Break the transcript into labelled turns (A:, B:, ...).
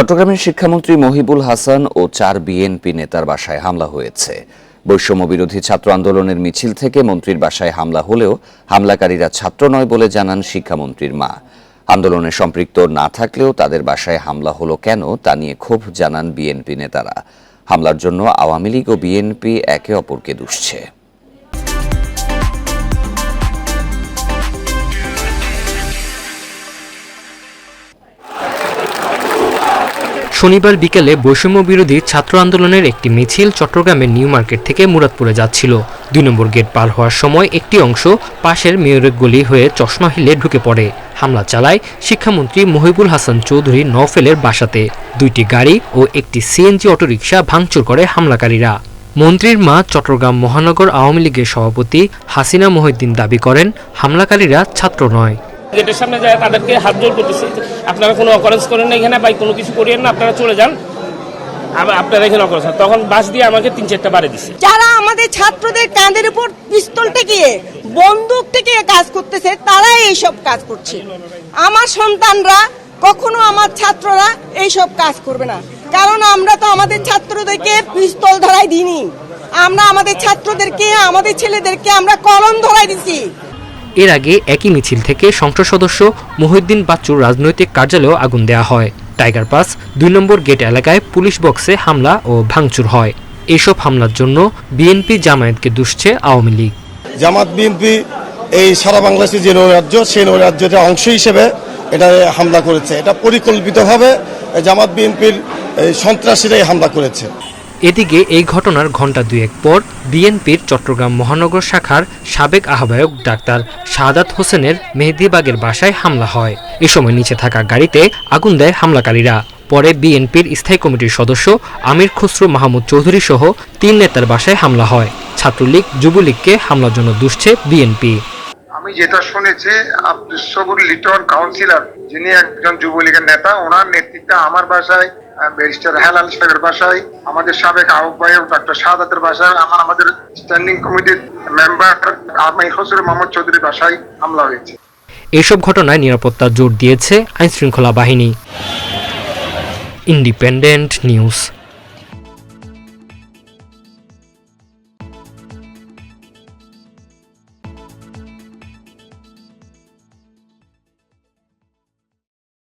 A: চট্টগ্রামের শিক্ষামন্ত্রী মহিবুল হাসান ও চার বিএনপি নেতার বাসায় হামলা হয়েছে। বৈষম্য বিরোধী ছাত্র আন্দোলনের মিছিল থেকে মন্ত্রীর বাসায় হামলা হলেও হামলাকারীরা ছাত্র নয় বলে জানান শিক্ষামন্ত্রীর মা। আন্দোলনে সম্পৃক্ত না থাকলেও তাদের বাসায় হামলা হলো কেন তা নিয়ে ক্ষোভ জানান বিএনপি নেতারা। হামলার জন্য আওয়ামী লীগ ও বিএনপি একে অপরকে দুষছে।
B: শনিবার বিকেলে বৈষম্য বিরোধী ছাত্র আন্দোলনের একটি মিছিল চট্টগ্রামের নিউ মার্কেট থেকে মুরাদপুরে যাচ্ছিল। দুই নম্বর গেট পার হওয়ার সময় একটি অংশ পাশের মেয়রের গলি হয়ে চশমা হিলে ঢুকে পড়ে। হামলা চালায় শিক্ষামন্ত্রী মহিবুল হাসান চৌধুরী নওফেলের বাসাতে। দুইটি গাড়ি ও একটি সিএনজি অটোরিকশা ভাঙচুর করে হামলাকারীরা। মন্ত্রীর মা চট্টগ্রাম মহানগর আওয়ামী লীগের সভাপতি হাসিনা মহিউদ্দিন দাবি করেন, হামলাকারীরা ছাত্র নয়।
C: গেটের সামনে যায়, তাদেরকে হাত জোর করতেছি। আপনারা কোনো অকারেন্স করেন না এখানে বা কোনো কিছু করিয়েন না, আপনারা চলে যান। আপনারা এখানে অকারেন্স তখন বাস দিয়ে আমাকে তিন চারটা বাড়ি দিছে।
D: যারা আমাদের ছাত্রদের কাঁধের উপর পিস্তল টেকিয়ে বন্দুক টেকিয়ে কাজ করতেছে, তারাই এইসব কাজ করছে। আমার সন্তানরা, কখনো আমার ছাত্ররা এইসব কাজ করবে না। কারণ আমরা তো আমাদের ছাত্রদেরকে পিস্তল ধরাই দিইনি। আমরা আমাদের ছাত্রদেরকে, আমাদের ছেলেদেরকে আমরা কলম ধরাই দিছি।
B: এর আগে একই মিছিল থেকে সংসদ সদস্য মহিউদ্দিন বাচ্চুর রাজনৈতিক কার্যালয়েও আগুন দেওয়া হয়। টাইগার পাস দুই নম্বর গেট এলাকায় পুলিশ বক্সে হামলা ও ভাঙচুর হয়। এসব হামলার জন্য বিএনপি জামায়াতকে দুষছে আওয়ামী লীগ।
E: জামাত বিএনপি এই সারা বাংলাদেশের যে নৈরাজ্য, সেই নৈরাজ্যের অংশ হিসেবে এটা হামলা করেছে। এটা পরিকল্পিতভাবে জামাত বিএনপির সন্ত্রাসীরাই হামলা করেছে।
B: এদিকে এই ঘটনার ঘণ্টা দুয়েক পর বিএনপির চট্টগ্রাম মহানগর শাখার সাবেক আহ্বায়ক ডাক্তার শাহাদাত হোসেনের মেহেদিবাগের বাসায় হামলা হয়। এ সময় নিচে থাকা গাড়িতে আগুন দেয় হামলাকারীরা। পরে বিএনপির স্থায়ী কমিটির সদস্য আমির খুসরো মাহমুদ চৌধুরী সহ তিন নেতার বাসায় হামলা হয়। ছাত্রলীগ, যুবলীগকে হামলার জন্য দুষছে বিএনপি।
F: আমি যেটা শুনেছি আব্দুল সবুর লিটন কাউন্সিলর, যিনি একজন যুবলীগের নেতা, ওনার নেতৃত্বে আমার বাসায় ব্যারিস্টার হেলাল সাহেবের বাসায়, আমাদের সাবেক আহ্বায়ক ডক্টর শাহাদাতের বাসায়, আমার আমাদের স্ট্যান্ডিং কমিটির মেম্বার আমির হোসেন মোহাম্মদ চৌধুরীর বাসায় হামলা হয়েছে।
B: এসব ঘটনায় নিরাপত্তা জোর দিয়েছে আইনশৃঙ্খলা বাহিনী। Independent news